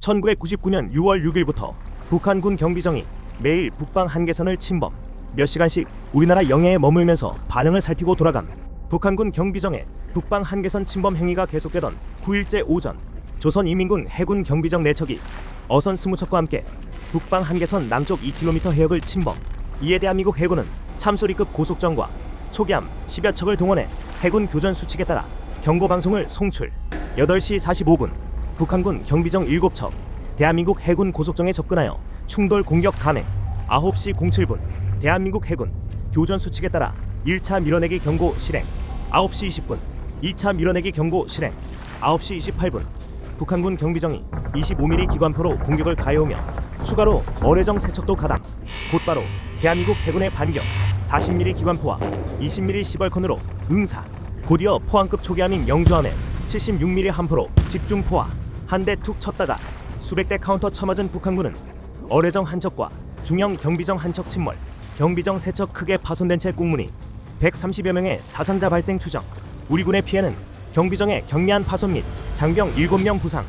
1999년 6월 6일부터 북한군 경비정이 매일 북방 한계선을 침범 몇 시간씩 우리나라 영해에 머물면서 반응을 살피고 돌아감. 북한군 경비정의 북방 한계선 침범 행위가 계속되던 9일째 오전 조선인민군 해군 경비정 4척이 어선 20척과 함께 북방 한계선 남쪽 2km 해역을 침범. 이에 대한 미국 해군은 참소리급 고속정과 초기함 10여 척을 동원해 해군 교전 수칙에 따라 경고 방송을 송출. 8시 45분 북한군 경비정 7척 대한민국 해군 고속정에 접근하여 충돌 공격 가능 9시 07분 대한민국 해군 교전 수칙에 따라 1차 밀어내기 경고 실행 9시 20분 2차 밀어내기 경고 실행 9시 28분. 북한군 경비정이 25mm 기관포로 공격을 가해오며 추가로 어뢰정 세척도 가담. 곧바로 대한민국 해군의 반격 40mm 기관포와 20mm 시벌컨으로 응사. 곧이어 포항급 초기함인 영주함에 76mm 함포로 집중 포화 한 대 툭 쳤다가 수백 대 카운터 쳐맞은 북한군은 어뢰정 한 척과 중형 경비정 한 척 침몰 경비정 세 척 크게 파손된 채 꽁무니 130여 명의 사상자 발생 추정 우리 군의 피해는 경비정의 경미한 파손 및 장병 7명 부상